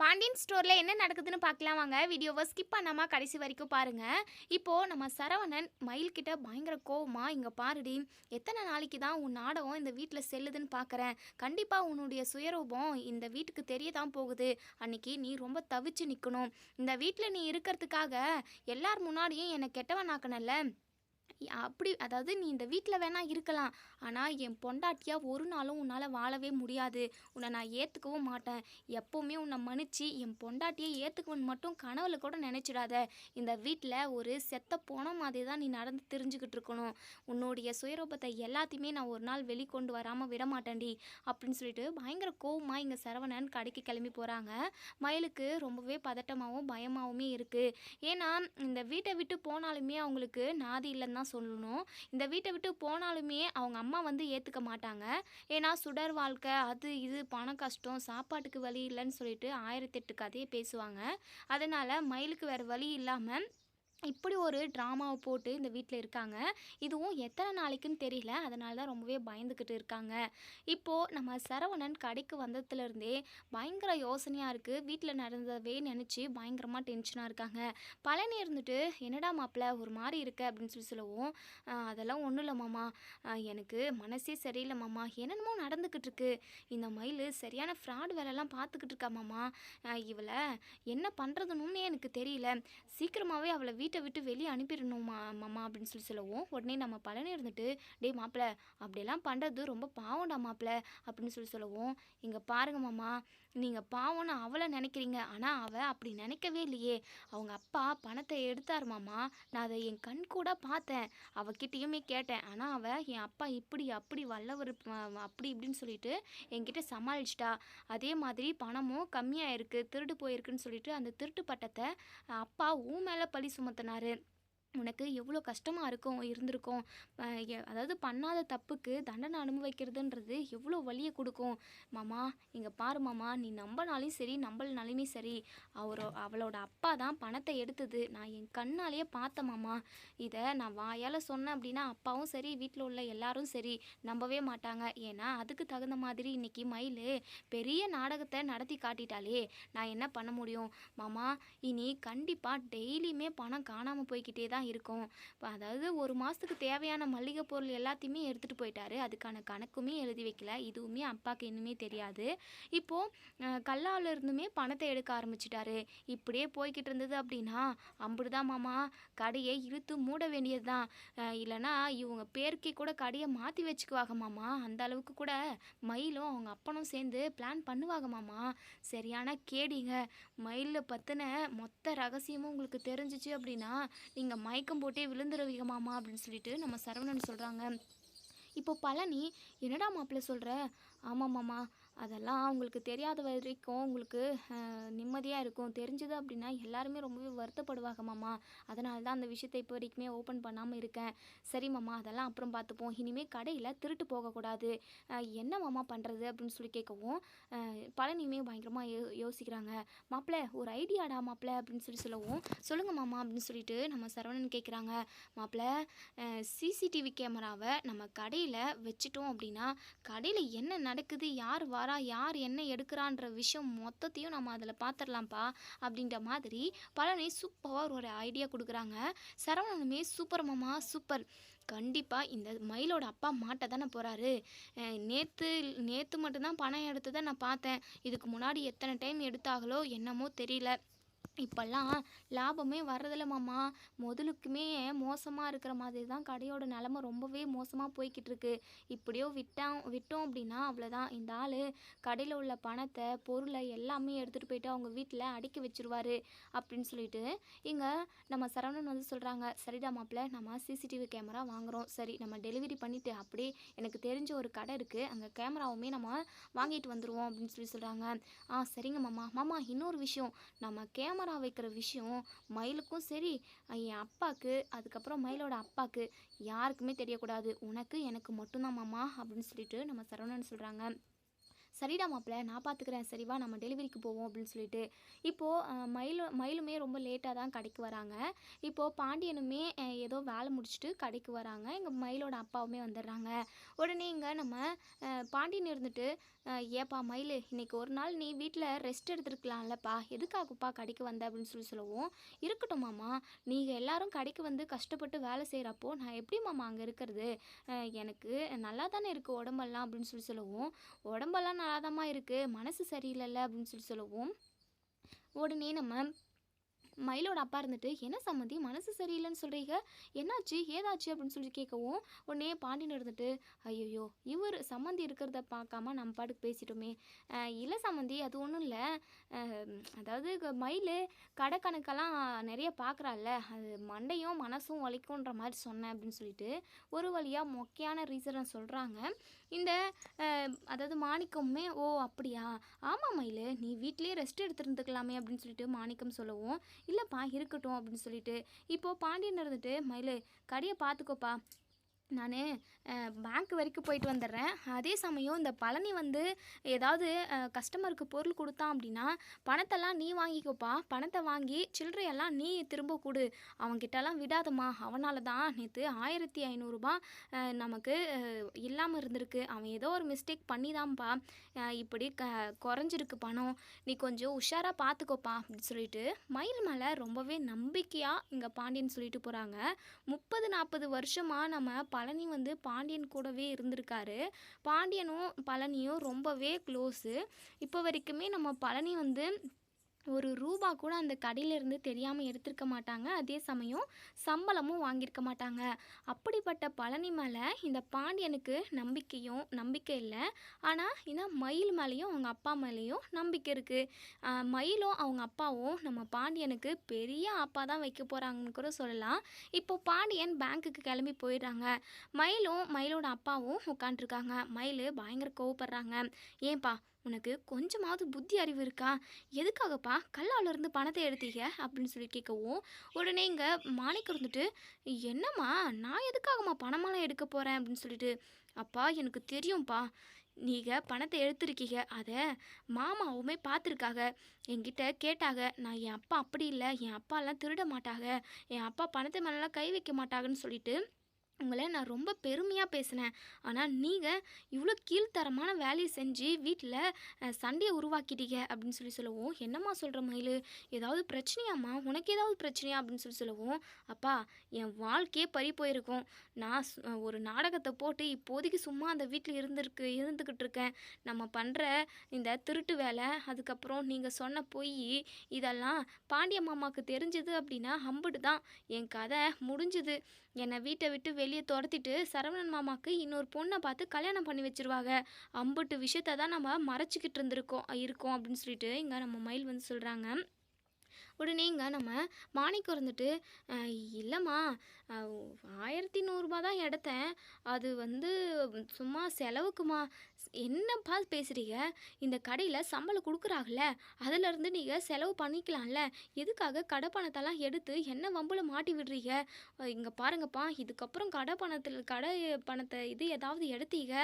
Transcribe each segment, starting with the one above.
பாண்டியன் ஸ்டோரில் என்ன நடக்குதுன்னு பார்க்கலாம் வாங்க. வீடியோவை ஸ்கிப் பண்ணாமல் கடைசி வரைக்கும் பாருங்கள் இப்போது நம்ம சரவணன் மயில்கிட்ட பயங்கர கோவமாக இங்கே பாருடி எத்தனை நாளைக்கு தான் உன் நாடகம் இந்த வீட்டில் செல்லுதுன்னு பார்க்குறேன் கண்டிப்பாக உன்னுடைய சுயரூபம் இந்த வீட்டுக்கு தெரிய தான் போகுது. அன்னைக்கு நீ ரொம்ப தவிச்சு நிற்கணும் இந்த வீட்டில் நீ இருக்கிறதுக்காக எல்லார் முன்னாடியும் என்னை கெட்டவனாக்கணும்ல அப்படி அதாவது நீ இந்த வீட்டில் வேணால் இருக்கலாம். ஆனால் என் பொண்டாட்டியாக ஒரு நாளும் உன்னால் வாழவே முடியாது. உன்னை நான் ஏற்றுக்கவும் மாட்டேன். எப்போவுமே உன்னை மன்னிச்சு என் பொண்டாட்டியை ஏற்றுக்குவன் மட்டும் கனவுல கூட நினச்சிடாத. இந்த வீட்டில் ஒரு செத்த போன மாதிரி தான் நீ நடந்து தெரிஞ்சுக்கிட்டு இருக்கணும். உன்னுடைய சுயரூபத்தை எல்லாத்தையுமே நான் ஒரு நாள் வெளிக்கொண்டு வராமல் விட மாட்டேன்டி அப்படின்னு சொல்லிட்டு பயங்கர கோவமாக இங்கே சரவணன் கடைக்கு கிளம்பி போகிறாங்க மயிலுக்கு ரொம்பவே பதட்டமாகவும் பயமாகவுமே இருக்குது ஏன்னா இந்த வீட்டை விட்டு போனாலுமே அவங்களுக்கு நாதி இல்லைன்னு தான் சொல்லணும். இந்த வீட்டை விட்டு போனாலுமே அவங்க அம்மா வந்து ஏற்றுக்க மாட்டாங்க. ஏன்னா சுடர் வாழ்க்கை அது இது பண கஷ்டம் சாப்பாட்டுக்கு வழி இல்லைன்னு சொல்லிட்டு ஆயிரத்தெட்டு கதையை பேசுவாங்க. அதனால் மயிலுக்கு வேறு வழி இல்லாமல் இப்படி ஒரு ட்ராமாவை போட்டு இந்த வீட்டில் இருக்காங்க. இதுவும் எத்தனை நாளைக்குன்னு தெரியல. அதனால தான் ரொம்பவே பயந்துக்கிட்டு இருக்காங்க. இப்போது நம்ம சரவணன் கடைக்கு வந்ததுலேருந்தே பயங்கர யோசனையாக இருக்குது வீட்டில் நடந்ததவே நினச்சி பயங்கரமாக டென்ஷனாக இருக்காங்க. பழனி இருந்துட்டு என்னடா மாப்பிள்ள ஒரு மாதிரி இருக்கு? அப்படின்னு சொல்லி சொல்லவும் அதெல்லாம் ஒன்றும் இல்லை மாமா. எனக்கு மனசே சரியில்லை மாமா. என்னென்னமோ நடந்துக்கிட்டு இருக்கு. இந்த மயில் சரியான ஃப்ராட் வேலைலாம் பார்த்துக்கிட்டு இருக்கா மாமா. இவளை என்ன பண்ணுறதுன்னு எனக்கு தெரியல. சீக்கிரமாகவே அவளை வீட்டை விட்டு வெளியே அனுப்பிடணுமா மாமா அப்படின்னு சொல்லி சொல்லவும் உடனே நம்ம பழனி இருந்துட்டு டேய் மாப்பிள்ள அப்படியெல்லாம் பண்ணுறது ரொம்ப பாவம்டா மாப்பிள்ள அப்படின்னு சொல்லி சொல்லவும் இங்கே பாருங்க மாமா நீங்கள் பாவம்னு அவளை நினைக்கிறீங்க. ஆனால் அவள் அப்படி நினைக்கவே இல்லையே. அவங்க அப்பா பணத்தை எடுத்தார் மாமா. நான் அதை என் கண் கூட பார்த்தேன். அவகிட்டேயுமே கேட்டேன். ஆனால் அவள் என் அப்பா இப்படி அப்படி வல்லவர் அப்படி இப்படின்னு சொல்லிட்டு என்கிட்ட சமாளிச்சிட்டா. அதே மாதிரி பணமும் கம்மியாக இருக்குது திருடு போயிருக்குன்னு சொல்லிட்டு அந்த திருட்டு பட்டத்தை அப்பா ஊ மேலே பழி சுமத்தினாரு. உனக்கு எவ்வளோ கஷ்டமாக இருக்கும் இருந்திருக்கும். அதாவது பண்ணாத தப்புக்கு தண்டனை அனுபவிக்கிறதுன்றது எவ்வளோ வலியை கொடுக்கும். மாமா இங்கே பாரு மாமா நீ நம்பினாலையும் சரி நம்பலனாலுமே சரி அவரோ அவளோட அப்பா தான் பணத்தை எடுத்தது. நான் என் கண்ணாலேயே பார்த்தேன் மாமா. இதை நான் வாயால் சொன்னேன் அப்படின்னா அப்பாவும் சரி வீட்டில் உள்ள எல்லாரும் சரி நம்பவே மாட்டாங்க. ஏன்னா அதுக்கு தகுந்த மாதிரி இன்னைக்கு மயில் பெரிய நாடகத்தை நடத்தி காட்டிட்டாலே நான் என்ன பண்ண முடியும்? மாமா இனி கண்டிப்பாக டெய்லியுமே பணம் காணாமல் போய்க்கிட்டே தான் இருக்கும். இப்போ அதாவது ஒரு மாதத்துக்கு தேவையான மளிகை பொருள் எல்லாத்தையுமே எடுத்துகிட்டு போயிட்டாரு. அதுக்கான கணக்குமே எழுதி வைக்கல. இதுவுமே அப்பாவுக்கு இன்னுமே தெரியாது. இப்போது கல்லாவில் இருந்துமே பணத்தை எடுக்க ஆரம்பிச்சிட்டாரு. இப்படியே போய்கிட்டு இருந்தது அப்படின்னா அம்புடுதான் மாமா கடையை இழுத்து மூட வேண்டியது தான் இல்லைன்னா இவங்க பேருக்கே கூட கடையை மாற்றி வச்சுக்குவாங்க மாமா. அந்த அளவுக்கு கூட மயிலும் அவங்க அப்பனும் சேர்ந்து பிளான் பண்ணுவாங்க மாமா. சரியான கேடிங்க. மயிலில் பற்றின மொத்த ரகசியமும் உங்களுக்கு தெரிஞ்சிச்சு அப்படின்னா நீங்கள் மயக்கம் போட்டே விழுந்துருவீங்க மாமா அப்படின்னு சொல்லிட்டு நம்ம சரவணன் சொல்கிறாங்க இப்போ பழனி என்னடா மாப்பிள்ள சொல்கிற ஆமாம்மாம்மா அதெல்லாம் உங்களுக்கு தெரியாத வரைக்கும் உங்களுக்கு நிம்மதியாக இருக்கும். தெரிஞ்சது அப்படின்னா எல்லாருமே ரொம்பவே வருத்தப்படுவாங்க மாமா. அதனால தான் அந்த விஷயத்தை இப்போ வரைக்குமே ஓப்பன் பண்ணாமல் இருக்கேன். சரி மாமா அதெல்லாம் அப்புறம் பார்த்துப்போம். இனிமேல் கடையில் திருட்டு போகக்கூடாது. என்ன மாமா பண்ணுறது அப்படின்னு சொல்லி கேட்கவும் பழனியுமே பயங்கரமாக யோ யோசிக்கிறாங்க. மாப்பிள்ள ஒரு ஐடியாடா மாப்பிள்ள அப்படின்னு சொல்லி சொல்லவும் சொல்லுங்க மாமா அப்படின்னு சொல்லிட்டு நம்ம சரவணன் கேட்குறாங்க. மாப்பிள்ள சிசிடிவி கேமராவை நம்ம கடையில் வச்சிட்டோம் அப்படின்னா கடையில் என்ன நடக்குது யார் வரா யார் என்ன எடுக்கிறான்ற விஷயம் மொத்தத்தையும் நம்ம அதில் பார்த்துடலாம்ப்பா அப்படின்ற மாதிரி பழனி சூப்பராக ஒரு ஐடியா கொடுக்குறாங்க. சரவணனுமே சூப்பர் மாமா சூப்பர் கண்டிப்பாக இந்த மயிலோட அப்பா மாட்ட தானே போகிறாரு நேற்று நேற்று மட்டும்தான் பணம் எடுத்ததை நான் பார்த்தேன். இதுக்கு முன்னாடி எத்தனை டைம் எடுத்தாங்களோ என்னமோ தெரியல. இப்போல்லாம் லாபமே வர்றதில்ல மாமா. முதலுக்குமே மோசமாக இருக்கிற மாதிரி தான் கடையோட நிலமை ரொம்பவே மோசமாக போய்கிட்டு இருக்கு இப்படியோ விட்டோம் விட்டோம் அப்படின்னா அவ்வளோதான் இந்த ஆள் கடையில் உள்ள பணத்தை பொருளை எல்லாமே எடுத்துகிட்டு போயிட்டு அவங்க வீட்டில் அடக்கி வச்சிருவாரு அப்படின்னு சொல்லிட்டு இங்கே நம்ம சரவணன் வந்து சொல்கிறாங்க சரிடா மாப்பிள்ள நம்ம சிசிடிவி கேமரா வாங்குகிறோம் சரி நம்ம டெலிவரி பண்ணிவிட்டு அப்படியே எனக்கு தெரிஞ்ச ஒரு கடை இருக்குது அங்கே கேமராவுமே நம்ம வாங்கிட்டு வந்துடுவோம் அப்படின்னு சொல்லி சொல்கிறாங்க ஆ சரிங்க மாமா. மாமா இன்னொரு விஷயம். நம்ம கேமரா வைக்கிற விஷயம் மயிலுக்கும் சரி என் அப்பாவுக்கு அதுக்கப்புறம் மயிலோட அப்பாவுக்கு யாருக்குமே தெரியக்கூடாது. உனக்கு எனக்கு மட்டும்தான் மாமா அப்படின்னு சொல்லிட்டு நம்ம சரவணன் சொல்கிறாங்க சரிடா மாப்பிள்ள நான் பார்த்துக்கிறேன் சரிவா நம்ம டெலிவரிக்கு போவோம் அப்படின்னு சொல்லிட்டு. இப்போது மயிலும் மயிலுமே ரொம்ப லேட்டாக தான் கடைக்கு வராங்க. இப்போது பாண்டியனுமே ஏதோ வேலை முடிச்சுட்டு கடைக்கு வராங்க. எங்கள் மயிலோட அப்பாவுமே வந்துடுறாங்க. உடனே இங்கே நம்ம பாண்டியன் இருந்துட்டு ஏப்பா மயில் இன்னைக்கு ஒரு நாள் நீ வீட்டில் ரெஸ்ட் எடுத்துருக்கலாம்லப்பா. எதுக்காகப்பா கடைக்கு வந்த அப்படின்னு சொல்லி சொல்லவும் இருக்கட்டும் மாமா. நீங்கள் எல்லாரும் கடைக்கு வந்து கஷ்டப்பட்டு வேலை செய்கிறப்போ நான் எப்படி மாமா அங்கே இருக்கிறது? எனக்கு நல்லா தானே இருக்குது உடம்பெல்லாம் அப்படின்னு சொல்லி சொல்லவும் உடம்பெல்லாம் நல்லாதாம்மா இருக்குது மனசு சரியில்லைல்ல அப்படின்னு சொல்லி சொல்லவும். உடனே நம்ம மயிலோட அப்பா இருந்துட்டு என்ன சம்மந்தி மனசு சரியில்லைன்னு சொல்கிறீங்க என்னாச்சு? ஏதாச்சு? அப்படின்னு சொல்லி கேட்கவும் உடனே பாண்டியன் இருந்துட்டு ஐயோ இவர் சம்மந்தி இருக்கிறத பார்க்காம நம்ம பாட்டுக்கு பேசிட்டோமே. இல்லை சம்மந்தி அது ஒன்றும் இல்லை. அதாவது மயில் கடை கணக்கெல்லாம் நிறைய பார்க்குறாள்ல. அது மண்டையும் மனசும் வலிக்குன்ற மாதிரி சொன்னேன் அப்படின்னு சொல்லிட்டு ஒரு வழியாக மொக்கையான ரீசனை சொல்கிறாங்க இந்த அதாவது மாணிக்கமுமே ஓ அப்படியா? ஆமாம் மயில் நீ வீட்லேயே ரெஸ்ட் எடுத்துருந்துக்கலாமே அப்படின்னு சொல்லிட்டு மாணிக்கம் சொல்லவும் இல்லைப்பா இருக்கட்டும் அப்படின்னு சொல்லிட்டு இப்போது பாண்டியன் இருந்துட்டு மயில் கடையை பார்த்துக்கோப்பா. நான் பேங்க் வரைக்கும் போயிட்டு வந்துடுறேன். அதே சமயம் இந்த பழனி வந்து ஏதாவது கஸ்டமருக்கு பொருள் கொடுத்தான் அப்படின்னா பணத்தெல்லாம் நீ வாங்கிக்கோப்பா. பணத்தை வாங்கி சில்லறையெல்லாம் நீ திரும்ப கொடு. அவன்கிட்டலாம் விடாதம்மா. அவனால தான் நேற்று ஆயிரத்தி ஐநூறுரூபா நமக்கு இல்லாமல் இருந்திருக்கு. அவன் ஏதோ ஒரு மிஸ்டேக் பண்ணி தான்ப்பா இப்படி க குறைஞ்சிருக்கு பணம். நீ கொஞ்சம் உஷாராக பார்த்துக்கோப்பா அப்படின்னு சொல்லிட்டு மயில் மேலே ரொம்பவே நம்பிக்கையாக இங்கே பாண்டியன் சொல்லிட்டு போகிறாங்க முப்பது நாற்பது வருஷமாக நம்ம பழனி வந்து பாண்டியன் கூடவே இருந்திருக்காரு. பாண்டியனும் பழனியும் ரொம்பவே க்ளோஸு இப்போ வரைக்குமே நம்ம பழனி வந்து ஒரு ரூபா கூட அந்த கடையிலேருந்து தெரியாமல் எடுத்திருக்க மாட்டாங்க. அதே சமயம் சம்பளமும் வாங்கியிருக்க மாட்டாங்க. அப்படிப்பட்ட பழனி மேலே இந்த பாண்டியனுக்கு நம்பிக்கையும் நம்பிக்கை இல்லை. ஆனால் இந்த மயில் மேலேயும் அவங்க அப்பா மேலேயும் நம்பிக்கை இருக்குது மயிலும் அவங்க அப்பாவும் நம்ம பாண்டியனுக்கு பெரிய அப்பா தான் வைக்க போகிறாங்கன்னு கூட சொல்லலாம். இப்போ பாண்டியன் பேங்க்குக்கு கிளம்பி போயிடுறாங்க. மயிலும் மயிலோட அப்பாவும் உட்காண்ட்ருக்காங்க மயில் பயங்கர கோவப்படுறாங்க. ஏன்பா உனக்கு கொஞ்சமாவது புத்தி அறிவு இருக்கா? எதுக்காகப்பா கல்லால இருந்து பணத்தை எடுத்தீங்க? அப்படின்னு சொல்லி கேட்கவும் உடனே இங்கே மாணிக்க இருந்துட்டு என்னம்மா நான் எதுக்காகம்மா பணமெல்லாம் எடுக்க போகிறேன் அப்படின்னு சொல்லிட்டு அப்பா எனக்கு தெரியும்ப்பா நீங்கள் பணத்தை எடுத்திருக்கீங்க. அதை மாமாவுமே பார்த்துருக்காங்க என்கிட்ட கேட்டாங்க நான் என் அப்பா அப்படி இல்லை. என் அப்பாலாம் திருட மாட்டாங்க என் அப்பா பணத்தை மேலெலாம் கை வைக்க மாட்டாங்கன்னு சொல்லிட்டு உங்களை நான் ரொம்ப பெருமையாக பேசினேன். ஆனால் நீங்கள் இவ்வளோ கீழ்த்தரமான வேலையை செஞ்சு வீட்டில் சண்டையை உருவாக்கிட்டீங்க அப்படின்னு சொல்லி சொல்லவும் என்னம்மா சொல்கிற மயில்? ஏதாவது பிரச்சனையாம்மா? உனக்கு ஏதாவது பிரச்சனையா? அப்படின்னு சொல்லி சொல்லவும் அப்பா என் வாழ்க்கையே பறி போயிருக்கும். நான் ஒரு நாடகத்தை போட்டு இப்போதைக்கு சும்மா அந்த வீட்டில் இருந்திருக்கு இருந்துக்கிட்டு இருக்கேன். நம்ம பண்ணுற இந்த திருட்டு வேலை அதுக்கப்புறம் நீங்கள் சொன்ன பொய் இதெல்லாம் பாண்டிய மாமாவுக்கு தெரிஞ்சது அப்படின்னா ஹம்புட்டு தான் என் கதை முடிஞ்சுது. என்னை வீட்டை விட்டு வெளியே துரத்திட்டு சரவணன் மாமாவுக்கு இன்னொரு பொண்ணை பார்த்து கல்யாணம் பண்ணி வச்சிருவாங்க. அம்புட்டு விஷயத்த தான் நம்ம மறைச்சிக்கிட்டு இருந்திருக்கோம் இருக்கோம் அப்படின்னு சொல்லிட்டு இங்கே நம்ம மயில் வந்து சொல்கிறாங்க உடனேங்க நம்ம மாணிக்கம் இருந்துட்டு இல்லைம்மா ஆயிரத்தி நூறுரூபா தான் எடுத்தேன். அது வந்து சும்மா செலவுக்குமா? என்னப்பா பேசுகிறீங்க இந்த கடையில் சம்பளம் கொடுக்குறாங்கல்ல அதிலேருந்து நீங்கள் செலவு பண்ணிக்கலாம்ல. எதுக்காக கடை பணத்தெல்லாம் எடுத்து என்ன வம்பில் மாட்டி விடுறீங்க? இங்கே பாருங்கப்பா இதுக்கப்புறம் கடை பணத்தில் கடை பணத்தை இது ஏதாவது எடுத்தீங்க?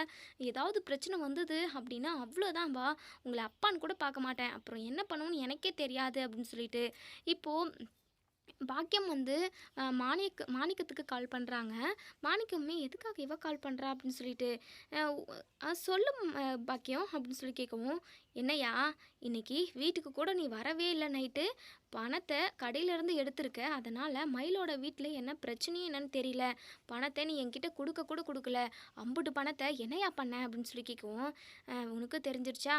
ஏதாவது பிரச்சனை வந்தது அப்படின்னா அவ்வளோதான்பா உங்களை அப்பான்னு கூட பார்க்க மாட்டேன். அப்புறம் என்ன பண்ணணும்னு எனக்கே தெரியாது அப்படின்னு சொல்லிட்டு இப்போது பாக்கியம் வந்து மாணிக்க மாணிக்கத்துக்கு கால் பண்ணுறாங்க மாணிக்கமே எதுக்காக இவ கால் பண்ணுறா அப்படின்னு சொல்லிட்டு அஹ், பாக்கியம் அப்படின்னு சொல்லி கேட்கவும் என்னையா இன்னைக்கு வீட்டுக்கு கூட நீ வரவே இல்லை நைட்டு. பணத்தை கடையிலேருந்து எடுத்திருக்க. அதனால் மயிலோட வீட்டில் என்ன பிரச்சனையும் என்னன்னு தெரியல. பணத்தை நீ என்கிட்ட கொடுக்க கூட கொடுக்கல. அம்புட்டு பணத்தை என்னையா பண்ண அப்படின்னு சொல்லி கேட்கவும் உனக்கு தெரிஞ்சிருச்சா?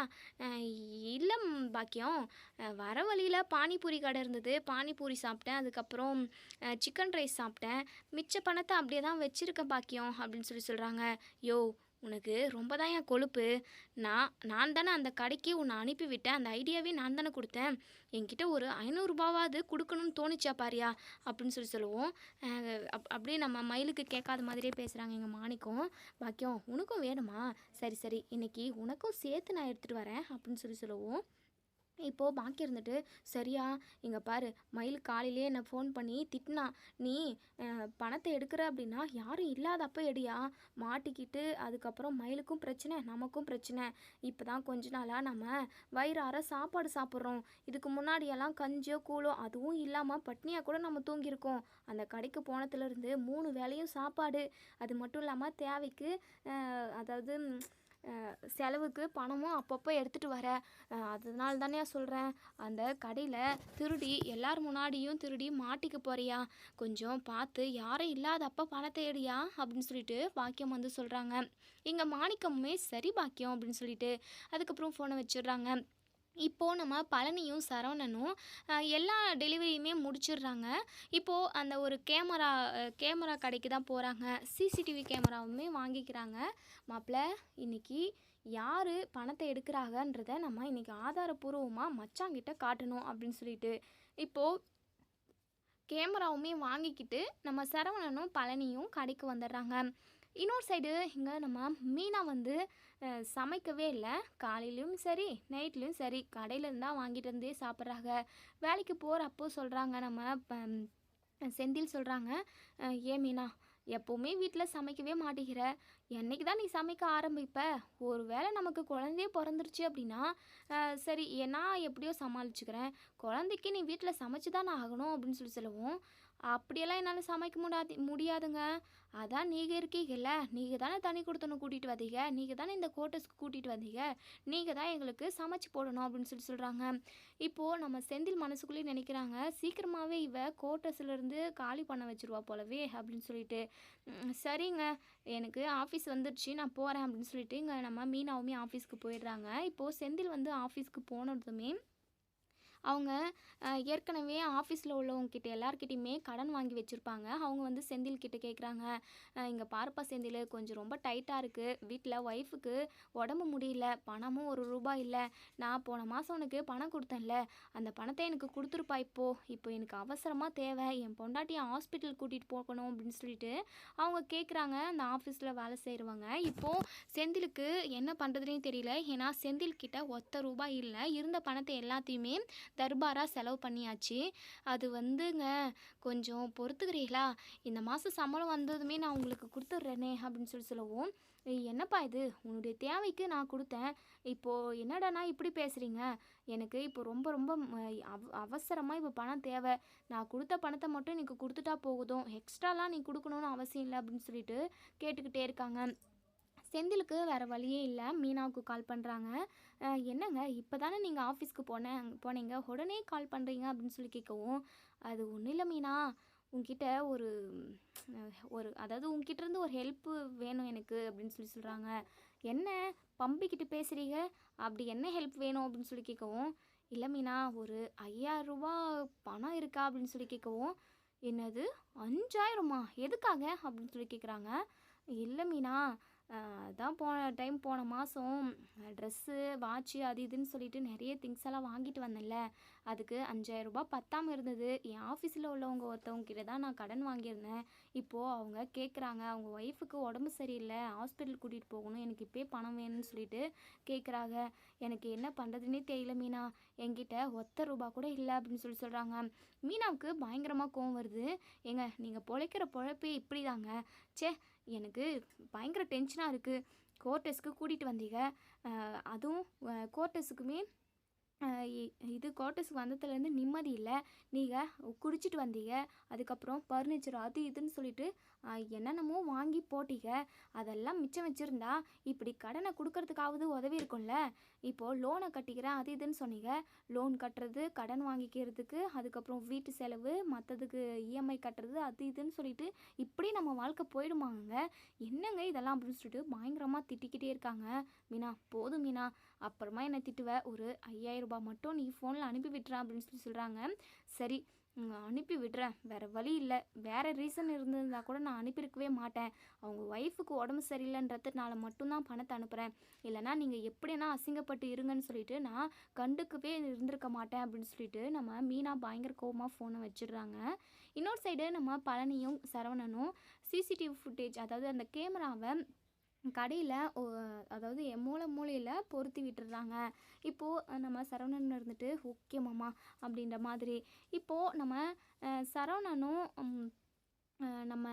இல்லை பாக்கியம். வர வழியில் பானிபூரி கடை இருந்தது. பானிபூரி சாப்பிட்டேன். அதுக்கப்புறம் சிக்கன் ரைஸ் சாப்பிட்டேன். மிச்ச பணத்தை அப்படியே தான் வச்சுருக்கேன் பாக்கியம் அப்படின்னு சொல்லி சொல்கிறாங்க யோ உனக்கு ரொம்ப தான் என் கொழுப்பு. நான் நான் தானே அந்த கடைக்கு உன்னை அனுப்பி விட்டேன் அந்த ஐடியாவே நான் தானே கொடுத்தேன். என்கிட்ட ஒரு ஐநூறுரூபாவாவது கொடுக்கணும்னு தோணுச்சா பாரியா? அப்படின்னு சொல்லி சொல்லுவோம். அப் அப்படியே நம்ம மயிலுக்கு கேட்காத மாதிரியே பேசுகிறாங்க எங்கள் மாணிக்கம். பாக்கியம் உனக்கும் வேணுமா? சரி சரி இன்னைக்கு உனக்கும் சேர்த்து நான் எடுத்துகிட்டு வரேன். அப்படின்னு சொல்லி சொல்லுவோம். இப்போது பாக்கி இருந்துட்டு சரியா இங்கே பாரு மயில் காலையிலே என்னை ஃபோன் பண்ணி திட்டினா நீ பணத்தை எடுக்கிற அப்படின்னா யாரும் இல்லாதப்போ எடியா மாட்டிக்கிட்டு அதுக்கப்புறம் மயிலுக்கும் பிரச்சனை நமக்கும் பிரச்சனை. இப்போ தான் கொஞ்ச நாளாக நம்ம வயிறார சாப்பாடு சாப்பிட்றோம். இதுக்கு முன்னாடியெல்லாம் கஞ்சியோ கூழோ அதுவும் இல்லாமல் பட்னியாக கூட நம்ம தூங்கியிருக்கோம். அந்த கடைக்கு போனதுலேருந்து மூணு வேளையும் சாப்பாடு. அது மட்டும் இல்லாமல் தேவைக்கு அதாவது செலவுக்கு பணமும் அப்பப்போ எடுத்துகிட்டு வர. அதனால தானே சொல்கிறேன் அந்த கடையில் திருடி எல்லார் முன்னாடியும் திருடி மாட்டிக்க போறியா? கொஞ்சம் பார்த்து யாரும் இல்லாதப்ப பணத்தை எடுயா? அப்படின்னு சொல்லிட்டு பாக்கியம் வந்து சொல்கிறாங்க எங்கள் மாணிக்கமுமே சரி பாக்கியம் அப்படின்னு சொல்லிட்டு அதுக்கப்புறம் ஃபோனை வச்சிடுறாங்க. இப்போது நம்ம பழனியும் சரவணனும் எல்லா டெலிவரியுமே முடிச்சிடுறாங்க. இப்போது அந்த ஒரு கேமரா கேமரா கடைக்கு தான் போகிறாங்க சிசிடிவி கேமராவுமே வாங்கிக்கிறாங்க. மாப்பிள்ள இன்னைக்கு யார் பணத்தை எடுக்கிறாங்கன்றத நம்ம இன்னைக்கு ஆதாரபூர்வமாக மச்சாங்கிட்ட காட்டணும் அப்படின்னு சொல்லிட்டு இப்போது கேமராவுமே வாங்கிக்கிட்டு நம்ம சரவணனும் பழனியும் கடைக்கு வந்துடுறாங்க. இன்னொரு சைடு இங்கே நம்ம மீனா வந்து சமைக்கவே இல்லை. காலையிலையும் சரி நைட்லேயும் சரி. கடையிலேருந்து தான் வாங்கிட்டு இருந்தே சாப்பிட்றாங்க. வேலைக்கு போகிறப்போ சொல்கிறாங்க நம்ம செந்தில் சொல்கிறாங்க ஏ மீனா எப்போவுமே வீட்டில் சமைக்கவே மாட்டேங்கிற. என்னைக்கு தான் நீ சமைக்க ஆரம்பிப்ப? ஒரு வேளை நமக்கு குழந்தையே பிறந்துருச்சு அப்படின்னா சரி ஏன்னா நான் எப்படியோ சமாளிச்சுக்கிறேன். குழந்தைக்கு நீ வீட்டில் சமைச்சு தான் ஆகணும் அப்படின்னு சொல்லி சொல்லுவோம். அப்படியெல்லாம் என்னால் சமைக்க முடியாது முடியாதுங்க. அதான் நீங்கள் இருக்கீங்கல்ல நீங்கள் தானே தனி கொடுத்தணும் கூட்டிகிட்டு வந்தீங்க. நீங்கள் தானே இந்த கோட்டர்ஸ்க்கு கூட்டிகிட்டு வந்தீங்க. நீங்கள் தான் எங்களுக்கு சமைச்சு போடணும் அப்படின்னு சொல்லி சொல்கிறாங்க இப்போது நம்ம செந்தில் மனசுக்குள்ளேயே நினைக்கிறாங்க சீக்கிரமாகவே இவ கோட்டர்ஸ்லேருந்து காலி பண்ண வச்சுருவா போலவே அப்படின்னு சொல்லிட்டு. சரிங்க. எனக்கு ஆஃபீஸ் வந்துடுச்சு நான் போகிறேன் அப்படின்னு சொல்லிட்டு இங்கே நம்ம மீனாவுமே ஆஃபீஸ்க்கு போயிடுறாங்க. இப்போது செந்தில் வந்து ஆஃபீஸ்க்கு போனதுமே அவங்க ஏற்கனவே ஆஃபீஸில் உள்ளவங்க கிட்ட கடன் வாங்கி வச்சுருப்பாங்க. அவங்க வந்து செந்தில் கிட்ட கேட்குறாங்க இங்கே பாருப்பா செந்தில் கொஞ்சம் ரொம்ப டைட்டாக இருக்குது வீட்டில் ஒய்ஃபுக்கு உடம்பு முடியல பணமும் ஒரு ரூபாய் இல்லை. நான் போன மாதம் உனக்கு பணம் கொடுத்தேன்ல. அந்த பணத்தை எனக்கு கொடுத்துருப்பா இப்போ. இப்போ எனக்கு அவசரமாக தேவை. என் பொண்டாட்டியை ஹாஸ்பிட்டல் கூட்டிகிட்டு போகணும் அப்படின்னு சொல்லிட்டு அவங்க கேட்குறாங்க அந்த ஆஃபீஸில் வேலை செய்கிறவங்க இப்போது செந்திலுக்கு என்ன பண்ணுறதுனே தெரியல. ஏன்னா செந்தில் கிட்ட ஒத்த ரூபாய் இல்லை. இருந்த பணத்தை எல்லாத்தையுமே தர்பாராக செலவு பண்ணியாச்சு. அது வந்துங்க கொஞ்சம் பொறுத்துக்கிறீங்களா இந்த மாதம் சம்பளம் வந்ததுமே நான் உங்களுக்கு கொடுத்துட்றேனே அப்படின்னு சொல்லி சொல்லவும். என்னப்பா இது? உன்னுடைய தேவைக்கு நான் கொடுத்தேன். இப்போது என்னடாண்ணா இப்படி பேசுகிறீங்க எனக்கு இப்போ ரொம்ப ரொம்ப அவ அவசரமாக இப்போ பணம் தேவை. நான் கொடுத்த பணத்தை மட்டும் எனக்கு கொடுத்துட்டா போகுதும் எக்ஸ்ட்ராலாம் நீ கொடுக்கணும்னு அவசியம் இல்லை அப்படின்னு சொல்லிட்டு கேட்டுக்கிட்டே இருக்காங்க. செந்திலுக்கு வேறு வழியே இல்லை. மீனாவுக்கு கால் பண்ணுறாங்க என்னங்க? இப்போ தானே நீங்கள் ஆஃபீஸ்க்கு போனேன் போனீங்க. உடனே கால் பண்ணுறீங்க அப்படின்னு சொல்லி கேட்கவும் அது ஒன்றும் இல்லை மீனா. உங்ககிட்ட ஒரு ஒரு அதாவது உங்ககிட்டருந்து ஒரு ஹெல்ப்பு வேணும் எனக்கு அப்படின்னு சொல்லி சொல்கிறாங்க என்ன? பம்பிக்கிட்டு பேசுகிறீங்க அப்படி என்ன ஹெல்ப் வேணும் அப்படின்னு சொல்லி கேட்கவும் இல்லை மீனா ஒரு ஐயாயிரம் ரூபா பணம் இருக்கா அப்படின்னு சொல்லி கேட்கவும் என்னது? அஞ்சாயிரமா? எதுக்காக? அப்படின்னு சொல்லி கேட்குறாங்க. இல்லை மீனா அதான் போன டைம் போன மாதம் ட்ரெஸ்ஸு வாட்ச்சு அது இதுன்னு சொல்லிட்டு நிறைய திங்ஸ் எல்லாம் வாங்கிட்டு வந்தேன்ல. அதுக்கு அஞ்சாயிரம் ரூபாய் பத்தாமல் இருந்தது. என் ஆஃபீஸில் உள்ளவங்க ஒருத்தவங்க கிட்ட தான் நான் கடன் வாங்கியிருந்தேன். இப்போது அவங்க கேட்குறாங்க அவங்க ஒய்ஃபுக்கு உடம்பு சரியில்லை ஹாஸ்பிட்டல் கூட்டிகிட்டு போகணும் எனக்கு இப்போயே பணம் வேணும்னு சொல்லிட்டு கேட்குறாங்க எனக்கு என்ன பண்ணுறதுனே தெரியல மீனா. என்கிட்ட ஒத்த ரூபா கூட இல்லை அப்படின்னு சொல்லி சொல்கிறாங்க மீனாவுக்கு பயங்கரமாக கோவம் வருது. ஏங்க நீங்கள் பொழைக்கிற பொழைப்பே இப்படி தாங்க ச்சே எனக்கு பயங்கர டென்ஷனாக இருக்குது கோர்ட்டஸ்க்கு கூட்டிகிட்டு வந்தீங்க. அதுவும் கோர்ட்டஸுக்குமே இது கோர்ட்டஸுக்கு வந்ததுலேருந்து நிம்மதி இல்லை. நீங்கள் குடிச்சிட்டு வந்தீங்க. அதுக்கப்புறம் பர்னிச்சர் அது இதுன்னு சொல்லிட்டு என்னென்னமோ வாங்கி போட்டீங்க. அதெல்லாம் மிச்சம் வச்சுருந்தா இப்படி கடனை கொடுக்கறதுக்காவது உதவி இருக்கும்ல. இப்போது லோனை கட்டிக்கிறேன் அது இதுன்னு சொன்னீங்க. லோன் கட்டுறது கடன் வாங்கிக்கிறதுக்கு அதுக்கப்புறம் வீட்டு செலவு மற்றதுக்கு இஎம்ஐ கட்டுறது அது இதுன்னு சொல்லிட்டு இப்படி நம்ம வாழ்க்கை போயிடுமாங்க. என்னங்க இதெல்லாம் அப்படின்னு சொல்லிட்டு பயங்கரமாக திட்டிக்கிட்டே இருக்காங்க. மீனா போதும் மீனா. அப்புறமா என்னை திட்டுவ ஒரு ஐயாயிரம் ரூபாய் மட்டும் நீ ஃபோனில் அனுப்பி விட்டுறேன் அப்படின்னு சொல்லி சொல்கிறாங்க சரி அனுப்பி விடுறேன் வேறு வழி இல்லை. வேறு ரீசன் இருந்திருந்தா கூட நான் அனுப்பியிருக்கவே மாட்டேன். அவங்க ஒய்ஃபுக்கு உடம்பு சரியில்லைன்றதுனால மட்டும்தான் பணத்தை அனுப்புகிறேன் இல்லைனா நீங்கள் எப்படின்னா அசிங்கப்பட்டு இருங்கன்னு சொல்லிட்டு நான் கண்டுக்கவே இருந்திருக்க மாட்டேன் அப்படின்னு சொல்லிட்டு நம்ம மீனா பயங்கர கோவமாக ஃபோனை வச்சிடுறாங்க. இன்னொரு சைடு நம்ம பழனியும் சரவணனும் சிசிடிவி ஃபுட்டேஜ் அதாவது அந்த கேமராவை கடையில் அதாவது என் மூலை மூலையில் பொருத்தி விட்டுடுறாங்க இப்போது நம்ம சரவணன் இருந்துட்டு ஓகே மாமா அப்படின்ற மாதிரி. இப்போது நம்ம சரவணனும் நம்ம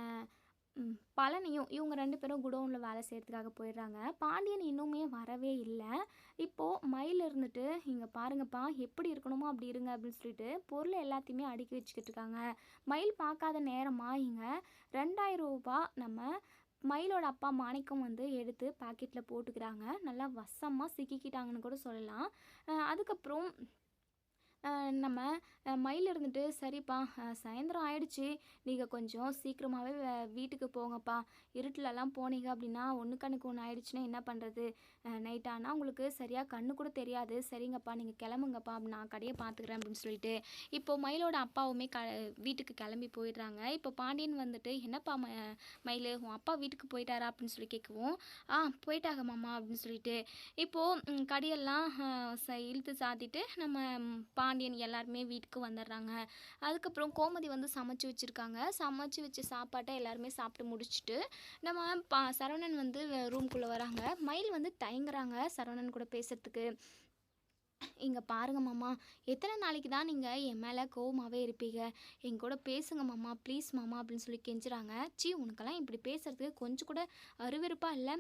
பழனியும் இவங்க ரெண்டு பேரும் குடோனில் வேலை செய்கிறதுக்காக போயிடுறாங்க. பாண்டியன் இன்னுமே வரவே இல்லை. இப்போது மயில் இருந்துட்டு இங்கே பாருங்கப்பா எப்படி இருக்கணுமோ அப்படி இருங்க அப்படின்னு சொல்லிட்டு பொருளை எல்லாத்தையுமே அடுக்கி வச்சுக்கிட்டு இருக்காங்க. மயில் பார்க்காத நேரமாக இங்கே ரெண்டாயிரம் ரூபாய் நம்ம மயிலோட அப்பா மாணிக்கம் வந்து எடுத்து பாக்கெட்டில் போட்டுக்கிறாங்க. நல்லா வசமாக சிக்கிக்கிட்டாங்கன்னு கூட சொல்லலாம். அதுக்கப்புறம் நம்ம மயில் இருந்துட்டு சரிப்பா சாயந்தரம் ஆயிடுச்சு. நீங்கள் கொஞ்சம் சீக்கிரமாகவே வீட்டுக்கு போங்கப்பா. இருட்டிலலாம் போனீங்க அப்படின்னா ஒன்று கண்ணுக்கு ஒன்று ஆயிடுச்சுன்னா என்ன பண்ணுறது நைட் ஆனால் உங்களுக்கு சரியாக கண்ணு கூட தெரியாது. சரிங்கப்பா நீங்கள் கிளம்புங்கப்பா அப்படி நான் கடையை பார்த்துக்கிறேன் அப்படின்னு சொல்லிட்டு. இப்போ மயிலோட அப்பாவுமே க வீட்டுக்கு கிளம்பி போயிடுறாங்க. இப்போ பாண்டியன் வந்துட்டு என்னப்பா ம மயில் உன் அப்பா வீட்டுக்கு போயிட்டாரா? அப்படின்னு சொல்லி கேட்கவும் ஆ போயிட்டாங்க மாமா அப்படின்னு சொல்லிட்டு. இப்போது கடையெல்லாம் ச இழுத்து சாத்திட்டு நம்ம பா பாண்டியன் எல்லாருமே வீட்டுக்கு வந்துடுறாங்க. அதுக்கப்புறம் கோமதி வந்து சமைச்சு வச்சுருக்காங்க. சமைச்சு வச்ச சாப்பாட்டை எல்லாருமே சாப்பிட்டு முடிச்சுட்டு நம்ம பா சரவணன் வந்து ரூம்குள்ளே வராங்க. மயில் வந்து தயங்குறாங்க சரவணன் கூட பேசுறதுக்கு. இங்கே பாருங்க மாமா எத்தனை நாளைக்கு தான் நீங்கள் என் மேலே கோவமாகவே இருப்பீங்க? என் கூட பேசுங்க மாமா ப்ளீஸ் மாமா அப்படின்னு சொல்லி கெஞ்சுறாங்க. சி உனக்கெல்லாம் இப்படி பேசுகிறதுக்கு கொஞ்சம் கூட அருவருப்பாக இல்லை.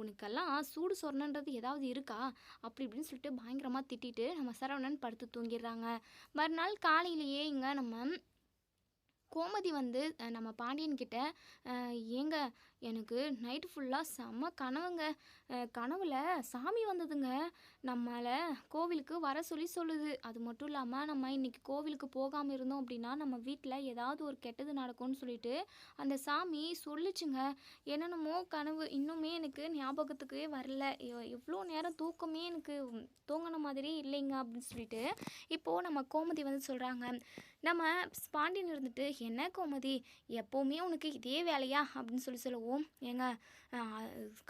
உனக்கெல்லாம் சூடு சொரணன்றது ஏதாவது இருக்கா? அப்படி இப்படின்னு சொல்லிட்டு பயங்கரமாக திட்டிட்டு நம்ம சரவணன் படுத்து தூங்கிடுறாங்க. மறுநாள் காலையிலேயே இங்கே நம்ம கோமதி வந்து நம்ம பாண்டியன் கிட்ட ஏங்க எனக்கு நைட்டு ஃபுல்லாக செம்ம கனவுங்க. கனவில் சாமி வந்ததுங்க. நம்மளை கோவிலுக்கு வர சொல்லி சொல்லுது. அது மட்டும் இல்லாமல் நம்ம இன்றைக்கி கோவிலுக்கு போகாமல் இருந்தோம் அப்படின்னா நம்ம வீட்டில் ஏதாவது ஒரு கெட்டது நடக்கும்னு சொல்லிட்டு அந்த சாமி சொல்லுச்சுங்க. என்னென்னமோ கனவு இன்னுமே எனக்கு ஞாபகத்துக்கே வரல. எவ்வளோ நேரம் தூக்கமே எனக்கு தூங்கின மாதிரி இல்லைங்க அப்படின்னு சொல்லிட்டு இப்போது நம்ம கோமதி வந்து சொல்கிறாங்க நம்ம பாண்டியன் இருந்துட்டு என்ன கோமதி? எப்போவுமே உனக்கு இதே வேலையா? அப்படின்னு சொல்லி சொல்லுவோம் ஏங்க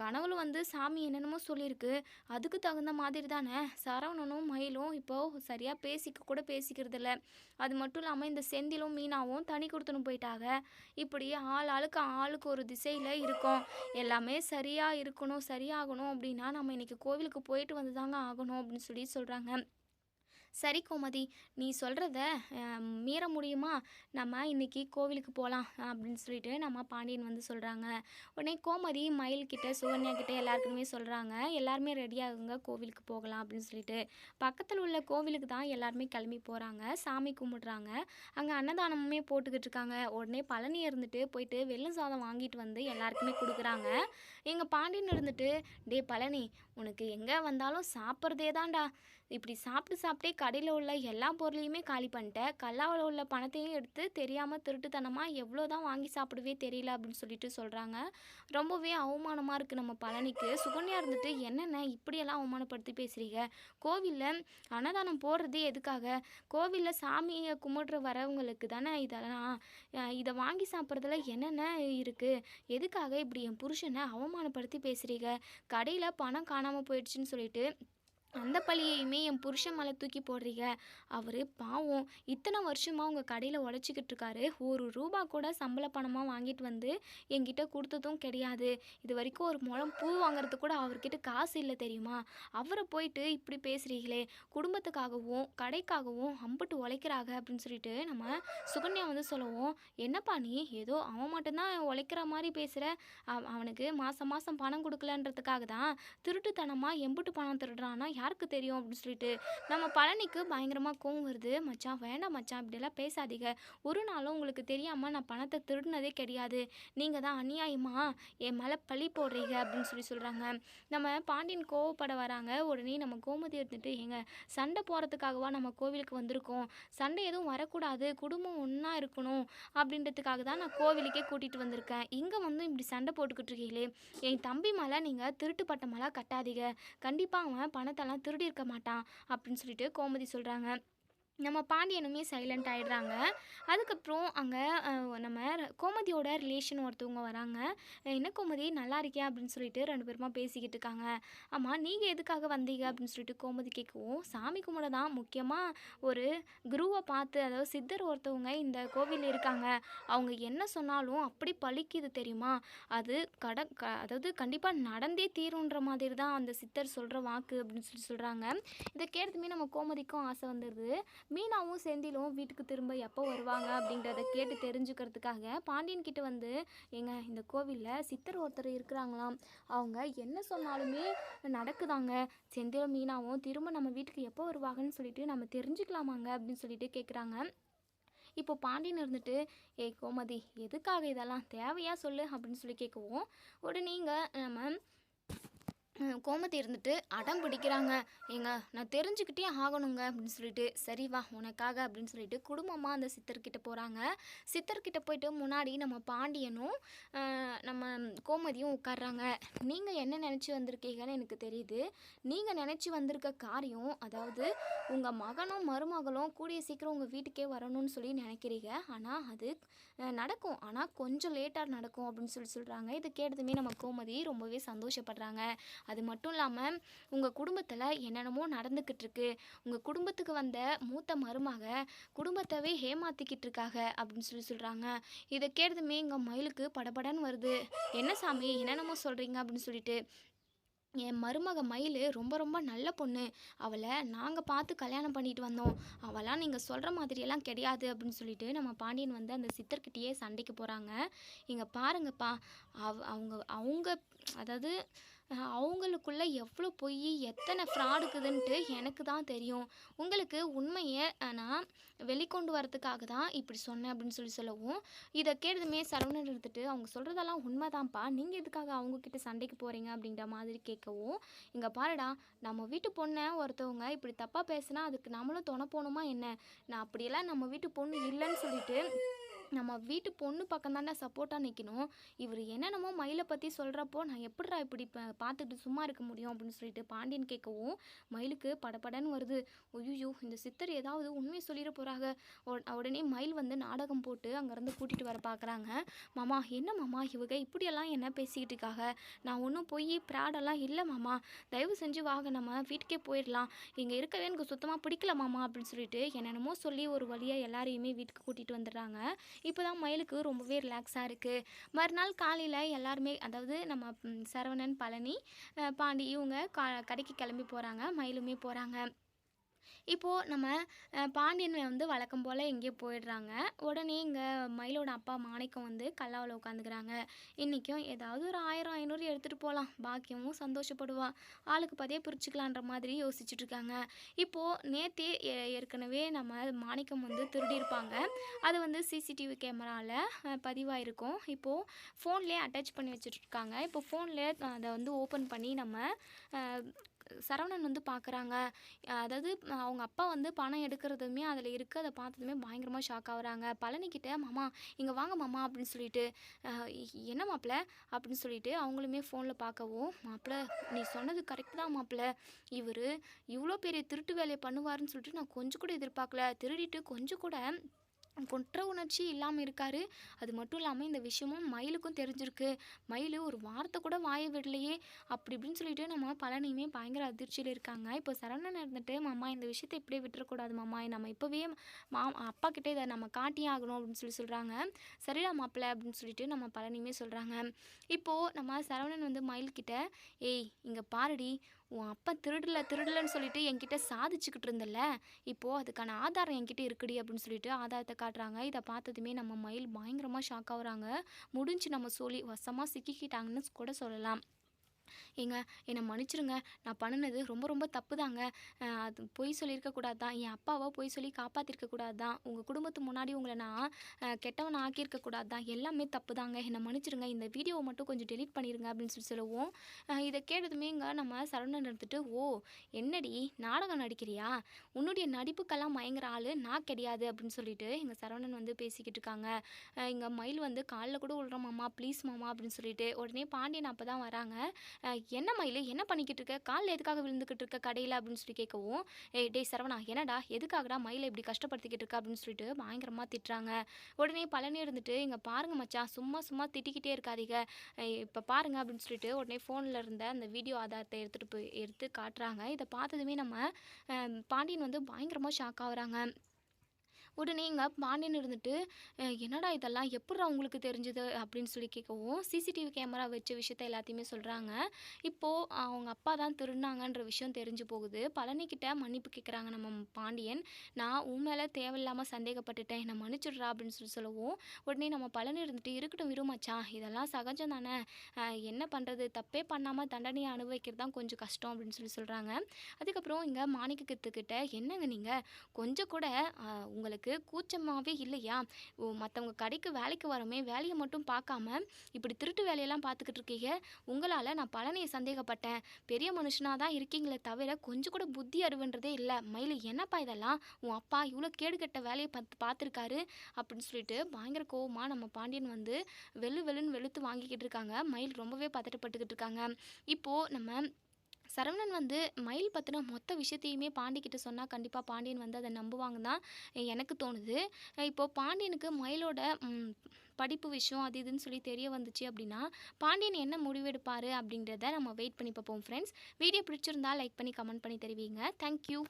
கனவுல வந்து சாமி என்னென்னமோ சொல்லியிருக்கு அதுக்கு தகுந்த மாதிரி தானே? சரவணனும் மயிலும் இப்போது சரியாக பேசிக்க கூட பேசிக்கிறதில்ல. அது மட்டும் இல்லாமல் இந்த செந்திலும் மீனாவும் தனி கொடுத்துன்னு போயிட்டாங்க. இப்படி ஆள் ஆளுக்கு ஆளுக்கு ஒரு திசையில் இருக்கும். எல்லாமே சரியாக இருக்கணும் சரியாகணும் அப்படின்னா நம்ம இன்றைக்கி கோவிலுக்கு போயிட்டு வந்து தாங்க ஆகணும் அப்படின்னு சொல்லி சொல்கிறாங்க சரி கோமதி நீ சொல்கிறத மீற முடியுமா? நம்ம இன்றைக்கி கோவிலுக்கு போகலாம் அப்படின்னு சொல்லிட்டு நம்ம பாண்டியன் வந்து சொல்கிறாங்க உடனே கோமதி மயில்கிட்ட சுகன்யா கிட்ட எல்லாருக்குமே சொல்கிறாங்க எல்லாருமே ரெடியாகுங்க கோவிலுக்கு போகலாம் அப்படின்னு சொல்லிட்டு. பக்கத்தில் உள்ள கோவிலுக்கு தான் எல்லாருமே கிளம்பி போகிறாங்க சாமி கும்பிடுறாங்க. அங்கே அன்னதானமுமே போட்டுக்கிட்டு இருக்காங்க. உடனே பழனி இருந்துட்டு போயிட்டு வெள்ளம் சாதம் வாங்கிட்டு வந்து எல்லாருக்குமே கொடுக்குறாங்க. எங்கள் பாண்டியன் இருந்துட்டு டே பழனி உனக்கு எங்கே வந்தாலும் சாப்பிட்றதே தான்டா இப்படி சாப்பிட்டு சாப்பிட்டே கடையில் உள்ள எல்லா பொருளையுமே காலி பண்ணிட்டேன் கல்லாவில் உள்ள பணத்தையும் எடுத்து தெரியாமல் திருட்டுத்தனமாக எவ்வளோ தான் வாங்கி சாப்பிடவே தெரியல அப்படின்னு சொல்லிட்டு சொல்கிறாங்க ரொம்பவே அவமானமாக இருக்குது நம்ம பழனிக்கு. சுகன்யா இருந்துட்டு என்னென்ன இப்படியெல்லாம் அவமானப்படுத்தி பேசுகிறீங்க கோவிலில் அன்னதானம் போடுறதே எதுக்காக? கோவிலில் சாமியை கும்பிட்ற வரவங்களுக்கு தானே இதெல்லாம் இதை வாங்கி சாப்பிட்றதுல என்னென்ன இருக்குது எதுக்காக இப்படி என் புருஷனை அவமானப்படுத்தி பேசுகிறீங்க கடையில் பணம் காணாமல் போயிடுச்சுன்னு சொல்லிட்டு அந்த பழியையுமே என் புருஷன் மேலே தூக்கி போடுறீங்க. அவர் பாவம் இத்தனை வருஷமாக உங்கள் கடையில் உழைச்சிக்கிட்டு இருக்காரு. ஒரு ரூபா கூட சம்பள பணமாக வாங்கிட்டு வந்து என்கிட்ட கொடுத்ததும் கிடையாது. இது வரைக்கும் ஒரு முழம் பூ வாங்குறதுக்கு கூட அவர்கிட்ட காசு இல்லை தெரியுமா? அவரை போயிட்டு இப்படி பேசுகிறீங்களே குடும்பத்துக்காகவும் கடைக்காகவும் அம்புட்டு உழைக்கிறாங்க அப்படின்னு சொல்லிட்டு நம்ம சுகன்யா வந்து சொல்லுவோம். என்னப்பா நீ ஏதோ அவன் மட்டும்தான் உழைக்கிற மாதிரி பேசுகிற அவனுக்கு மாதம் மாதம் பணம் கொடுக்கலன்றதுக்காக தான் திருட்டுத்தனமாக எம்புட்டு பணம் திருடுறான்னா யாருக்கு தெரியும் அப்படின்னு சொல்லிட்டு நம்ம பழனிக்கு பயங்கரமாக கோவம் வருது. மச்சான் வேண்டாம் மச்சான் இப்படிலாம் பேசாதீங்க. ஒரு நாளும் உங்களுக்கு தெரியாமல் நான் பணத்தை திருடினதே கிடையாது. நீங்கள் தான் அநியாயமா? என் மேலே பழி போடுறீங்க அப்படின்னு சொல்லி சொல்கிறாங்க நம்ம பாண்டியன் கோவப்பட வராங்க. உடனே நம்ம கோமதி இருந்துட்டு ஏங்க சண்டை போகிறதுக்காகவா நம்ம கோவிலுக்கு வந்திருக்கோம்? சண்டை எதுவும் வரக்கூடாது. குடும்பம் ஒன்றா இருக்கணும். அப்படின்றதுக்காக தான் நான் கோவிலுக்கே கூட்டிகிட்டு வந்திருக்கேன். இங்கே வந்து இப்படி சண்டை போட்டுக்கிட்டு இருக்கீங்களே என் தம்பி மேலே நீங்கள் திருட்டு பட்டமெல்லாம் கட்டாதீங்க. கண்டிப்பாக அவன் பணத்தை பணத்தெல்லாம் திருடி இருக்க மாட்டான் அப்படின்னு சொல்லிட்டு கோமதி சொல்கிறாங்க நம்ம பாண்டியனுமே சைலண்ட் ஆகிடுறாங்க அதுக்கப்புறம் அங்கே நம்ம கோமதியோட ரிலேஷன் ஒருத்தவங்க வராங்க. என்ன கோமதி நல்லா இருக்கியா? அப்படின்னு சொல்லிட்டு ரெண்டு பேருமா பேசிக்கிட்டு இருக்காங்க. ஆமாம் நீங்கள் எதுக்காக வந்தீங்க? அப்படின்னு சொல்லிட்டு கோமதி கேட்கவும் சாமி கும்பிட தான் முக்கியமாக ஒரு குருவை பார்த்து அதாவது சித்தர் ஒருத்தவங்க இந்த கோவிலில் இருக்காங்க. அவங்க என்ன சொன்னாலும் அப்படி பழிக்குது தெரியுமா? அது கட க அதாவது கண்டிப்பாக நடந்தே தீருன்ற மாதிரி தான் அந்த சித்தர் சொல்கிற வாக்கு அப்படின்னு சொல்லி சொல்கிறாங்க இதை கேட்டதுமே நம்ம கோமதிக்கும் ஆசை வந்துடுது மீனாவும் செந்திலும் வீட்டுக்கு திரும்ப எப்போ வருவாங்க அப்படின்றத கேட்டு தெரிஞ்சுக்கிறதுக்காக பாண்டியன் கிட்ட வந்து எங்க இந்த கோவிலில் சித்தர் ஒருத்தர் இருக்கிறாங்களாம். அவங்க என்ன சொன்னாலுமே நடக்குதாங்க. செந்திலும் மீனாவும் திரும்ப நம்ம வீட்டுக்கு எப்போ வருவாங்கன்னு சொல்லிட்டு நம்ம தெரிஞ்சுக்கலாமாங்க அப்படின்னு சொல்லிட்டு கேட்குறாங்க இப்போ பாண்டியன் இருந்துட்டு ஏ கோமதி எதுக்காக இதெல்லாம் தேவையா சொல்லு? அப்படின்னு சொல்லி கேட்கவும் உடனே இங்கே நம்ம கோமதி இருந்துட்டு அடம் பிடிக்கிறாங்க. ஏங்க நான் தெரிஞ்சுக்கிட்டே ஆகணுங்க அப்படின்னு சொல்லிட்டு சரி வா உனக்காக அப்படின்னு சொல்லிட்டு குடும்பமாக அந்த சித்தர்கிட்ட போகிறாங்க சித்தர்கிட்ட போயிட்டு முன்னாடி நம்ம பாண்டியனும் நம்ம கோமதியும் உட்காடுறாங்க நீங்கள் என்ன நினச்சி வந்திருக்கீங்கன்னு எனக்கு தெரியுது. நீங்கள் நினச்சி வந்திருக்க காரியம் அதாவது உங்கள் மகனும் மருமகளும் கூடிய சீக்கிரம் உங்கள் வீட்டுக்கே வரணும்னு சொல்லி நினைக்கிறீங்க. ஆனால் அது நடக்கும். ஆனால் கொஞ்சம் லேட்டாக நடக்கும் அப்படின்னு சொல்லி சொல்கிறாங்க இது கேட்டதுமே நம்ம கோமதி ரொம்பவே சந்தோஷப்படுறாங்க. அது மட்டும் இல்லாமல் உங்கள் குடும்பத்தில் என்னென்னமோ நடந்துக்கிட்டு இருக்கு. உங்கள் குடும்பத்துக்கு வந்த மூத்த மருமக குடும்பத்தவே ஏமாத்திக்கிட்டு இருக்காங்க அப்படின்னு சொல்லி சொல்கிறாங்க இதை கேட்டதுமே எங்கள் மயிலுக்கு படபடன்னு வருது. என்ன சாமி என்னென்னமோ சொல்கிறீங்க அப்படின்னு சொல்லிட்டு என் மருமக மயில் ரொம்ப ரொம்ப நல்ல பொண்ணு. அவளை நாங்கள் பார்த்து கல்யாணம் பண்ணிட்டு வந்தோம். அவளாம் நீங்கள் சொல்கிற மாதிரியெல்லாம் கிடையாது அப்படின்னு சொல்லிட்டு நம்ம பாண்டியன் வந்து அந்த சித்தர்கிட்டயே சண்டைக்கு போகிறாங்க இங்கே பாருங்கப்பா அவ அவங்க அவங்க அதாவது அவங்களுக்குள்ளே எவ்வளோ பொய் எத்தனை ஃப்ராடுக்குதுன்ட்டு எனக்கு தான் தெரியும். உங்களுக்கு உண்மையை நான் வெளிக்கொண்டு வரதுக்காக தான் இப்படி சொன்னேன் அப்படின்னு சொல்லி சொல்லவும் இதை கேட்டதுமே சரவணன் எடுத்துட்டு அவங்க சொல்கிறதெல்லாம் உண்மைதான்ப்பா. நீங்கள் எதுக்காக அவங்கக்கிட்ட சண்டைக்கு போகிறீங்க அப்படின்ற மாதிரி கேட்கவும் இங்கே பாருடா நம்ம வீட்டு பொண்ணை ஒருத்தவங்க இப்படி தப்பாக பேசுனா அதுக்கு நம்மளும் துணை போகணுமா என்ன? நான் அப்படியெல்லாம் நம்ம வீட்டு பொண்ணு இல்லைன்னு சொல்லிட்டு நம்ம வீட்டு பொண்ணு பக்கம் தானே சப்போர்ட்டாக நிற்கணும் இவர் என்னென்னமோ மயிலை பற்றி சொல்கிறப்போ நான் எப்படிடா இப்படி பார்த்துட்டு சும்மா இருக்க முடியும் அப்படின்னு சொல்லிட்டு பாண்டியன் கேட்கவும் மயிலுக்கு படபடன்னு வருது. ஒய்யோ இந்த சித்தர் ஏதாவது உண்மையை சொல்லிட போகிறாங்க உடனே மயில் வந்து நாடகம் போட்டு அங்கேருந்து கூட்டிகிட்டு வர பார்க்குறாங்க. மாமா என்ன மாமா இவங்க இப்படியெல்லாம் என்ன பேசிக்கிட்டு இருக்காங்க நான் ஒன்றும் போய் ப்ராடெல்லாம் இல்லை மாமா. தயவு செஞ்சு வாங்க நம்ம வீட்டுக்கே போயிடலாம். இங்கே இருக்கவே எனக்கு சுத்தமாக பிடிக்கல மாமா அப்படின்னு சொல்லிட்டு என்னென்னமோ சொல்லி ஒரு வழியாக எல்லாரையுமே வீட்டுக்கு கூட்டிகிட்டு வந்துடுறாங்க. இப்போ தான் மயிலுக்கு ரொம்பவே ரிலாக்ஸாக இருக்குது மறுநாள் காலையில் எல்லாருமே அதாவது நம்ம சரவணன் பழனி பாண்டி இவங்க கா கடைக்கு கிளம்பி போகிறாங்க மயிலுமே போகிறாங்க இப்போது நம்ம பாண்டியன் வந்து வழக்கம் போல் எங்கேயோ போயிடுறாங்க. உடனே இங்கே மயிலோட அப்பா மாணிக்கம் வந்து கல்லாவில் உட்காந்துக்கிறாங்க. இன்றைக்கும் ஏதாவது ஒரு ஆயிரம் ஐநூறு எடுத்துகிட்டு போகலாம் பாக்கியமும் சந்தோஷப்படுவா. ஆளுக்கு பதியே பிரிச்சுக்கலான்ற மாதிரி யோசிச்சுட்டு இருக்காங்க. இப்போது நேற்றே ஏற்கனவே நம்ம மாணிக்கம் வந்து திருடியிருப்பாங்க. அது வந்து சிசிடிவி கேமராவில் பதிவாயிருக்கும். இப்போது ஃபோன்லேயே அட்டாச் பண்ணி வச்சுட்ருக்காங்க இப்போ ஃபோன்லேயே அதை வந்து ஓப்பன் பண்ணி நம்ம சரவணன் வந்து பார்க்குறாங்க அதாவது அவங்க அப்பா வந்து பணம் எடுக்கிறதுமே அதில் இருக்குது அதை பார்த்ததுமே பயங்கரமாக ஷாக் ஆகுறாங்க. பழனிக்கிட்ட மாமா இங்கே வாங்க மாமா அப்படின்னு சொல்லிட்டு என்ன மாப்பிள்ள அப்படின்னு சொல்லிட்டு அவங்களுமே ஃபோனில் பார்க்கவும் மாப்பிள்ள நீ சொன்னது கரெக்ட் தான் மாப்பிள்ள இவர் இவ்வளோ பெரிய திருட்டு வேலையை பண்ணுவாருன்னு சொல்லிட்டு நான் கொஞ்சம் கூட எதிர்பார்க்கல. திருடிட்டு கொஞ்சம் கூட குற்ற உணர்ச்சி இல்லாமல் இருக்கார். அது மட்டும் இல்லாமல் இந்த விஷயமும் மயிலுக்கும் தெரிஞ்சிருக்கு. மயில் ஒரு வார்த்தை கூட வாய விடலையே. அப்படி இப்படின்னு சொல்லிட்டு நம்ம பழனியுமே பயங்கர அதிர்ச்சியில் இருக்காங்க. இப்போ சரவணன் இருந்துட்டு மாமா இந்த விஷயத்தை இப்படியே விட்டுறக்கூடாது மாமா. நம்ம இப்போவே மா அப்பா கிட்டே இதை நம்ம காட்டியே ஆகணும் அப்படின்னு சொல்லி சொல்கிறாங்க சரிடா மாப்பிள்ள அப்படின்னு சொல்லிட்டு நம்ம பழனியுமே சொல்கிறாங்க இப்போது நம்ம சரவணன் வந்து மயில்கிட்ட ஏய் இங்கே பாருடி. உன் அப்பா திருடல திருடலன்னு சொல்லிட்டு என்கிட்ட சாதிச்சுக்கிட்டு இருந்தல இப்போது அதுக்கான ஆதாரம் என்கிட்ட இருக்குடி அப்படின்னு சொல்லிட்டு ஆதாரத்தை காட்டுறாங்க. இதை பார்த்ததுமே நம்ம மயில் பயங்கரமாக ஷாக் ஆகுறாங்க. முடிஞ்சு நம்ம சொல்லி வசமாக சிக்கிக்கிட்டாங்கன்னு கூட சொல்லலாம். ஏங்க என்னை மன்னிச்சிருங்க. நான் பண்ணினது ரொம்ப ரொம்ப தப்பு தாங்க அது பொய் சொல்லியிருக்கக்கூடாது தான் என் அப்பாவை பொய் சொல்லி காப்பாற்றிருக்கக்கூடாது தான் உங்கள் குடும்பத்து முன்னாடி உங்களை நான் கெட்டவன் கெட்டவனை தான் எல்லாமே தப்பு தாங்க என்னை மன்னிச்சிருங்க. இந்த வீடியோவை மட்டும் கொஞ்சம் டெலிட் பண்ணிடுங்க அப்படின்னு சொல்லி சொல்லுவோம். இதை கேட்டதுமே இங்கே நம்ம சரவணன் எடுத்துட்டு ஓ என்னடி? நாடகம் நடிக்கிறியா? உன்னுடைய நடிப்புக்கெல்லாம் மயங்குற ஆள் நான் கிடையாது. அப்படின்னு சொல்லிட்டு எங்கள் சரவணன் வந்து பேசிக்கிட்டு இருக்காங்க. இங்கே மயில் வந்து காலில் கூட விழுற மாமா ப்ளீஸ் மாமா அப்படின்னு சொல்லிட்டு உடனே பாண்டியன் அப்போ தான் வராங்க. என்ன மயில்? என்ன பண்ணிக்கிட்டு இருக்க? காலில் எதுக்காக விழுந்துக்கிட்டு இருக்க கடையில்? அப்படின்னு சொல்லி கேட்கவும் ஏ டேய் சரவணா என்னடா? எதுக்காகடா மயிலை இப்படி கஷ்டப்படுத்திக்கிட்டு இருக்க? அப்படின்னு சொல்லிட்டு பயங்கரமாக திட்டுறாங்க. உடனே பழனி இருந்துட்டு இங்கே பாருங்க மச்சான் சும்மா சும்மா திட்டிக்கிட்டே இருக்காதீங்க. இப்போ பாருங்க அப்படின்னு சொல்லிட்டு உடனே ஃபோனில் இருந்த அந்த வீடியோ ஆதாரத்தை எடுத்துகிட்டு போய் எடுத்து காட்டுறாங்க. இதை பார்த்ததுமே நம்ம பாண்டியன் வந்து பயங்கரமாக ஷாக் ஆகுறாங்க. உடனே இங்கே பாண்டியன் இருந்துட்டு என்னடா இதெல்லாம்? எப்படிடா உங்களுக்கு தெரிஞ்சது? அப்படின்னு சொல்லி கேட்கவும் சிசிடிவி கேமரா வச்ச விஷயத்த எல்லாத்தையுமே சொல்கிறாங்க இப்போது அவங்க அப்பா தான் திருடினாங்கன்ற விஷயம் தெரிஞ்சு போகுது. பழனிக்கிட்ட மன்னிப்பு கேட்குறாங்க நம்ம பாண்டியன். நான் உன் மேலே தேவையில்லாமல் சந்தேகப்பட்டுட்டேன். என்னை மன்னிச்சுடுறா அப்படின்னு சொல்லி சொல்லவும் உடனே நம்ம பழனி இருந்துட்டு இருக்கட்டும் விரு இதெல்லாம் சகஜம் தானே? என்ன பண்ணுறது தப்பே பண்ணாமல் தண்டனையை அனுபவிக்கிறது தான் கொஞ்சம் கஷ்டம் அப்படின்னு சொல்லி சொல்கிறாங்க அதுக்கப்புறம் இங்கே மாணிக்கத்துக்கிட்ட என்னங்க நீங்கள் கொஞ்சம் கூட உங்களுக்கு உங்களுக்கு கூச்சமாகவே இல்லையா? ஓ மற்றவங்க கடைக்கு வேலைக்கு வரமே வேலையை மட்டும் பார்க்காம இப்படி திருட்டு வேலையெல்லாம் பார்த்துக்கிட்டு இருக்கீங்க. உங்களால் நான் பழனியை சந்தேகப்பட்டேன். பெரிய மனுஷனாக தான் இருக்கீங்களே தவிர கொஞ்சம் கூட புத்தி அறிவுன்றதே இல்லை. மயில் என்னப்பா இதெல்லாம்? உன் அப்பா இவ்வளோ கேடுகட்ட வேலையை பார்த்து பார்த்துருக்காரு அப்படின்னு சொல்லிட்டு பயங்கர கோவமாக நம்ம பாண்டியன் வந்து வெளு வெளுன்னு வெளுத்து வாங்கிக்கிட்டு இருக்காங்க. மயில் ரொம்பவே பதட்டப்பட்டுக்கிட்டு இருக்காங்க. இப்போது நம்ம சரவணன் வந்து மயில் பற்றின மொத்த விஷயத்தையுமே பாண்டிக்கிட்ட சொன்னால் கண்டிப்பாக பாண்டியன் வந்து அதை நம்புவாங்க தான் எனக்கு தோணுது. இப்போது பாண்டியனுக்கு மயிலோட படிப்பு விஷயம் அது இதுன்னு சொல்லி தெரிய வந்துச்சு அப்படின்னா பாண்டியன் என்ன முடிவெடுப்பார் அப்படின்றத நம்ம வெயிட் பண்ணி பார்ப்போம் ஃப்ரெண்ட்ஸ் வீடியோ பிடிச்சிருந்தா லைக் பண்ணி கமெண்ட் பண்ணி தெரிவிங்க. Thank you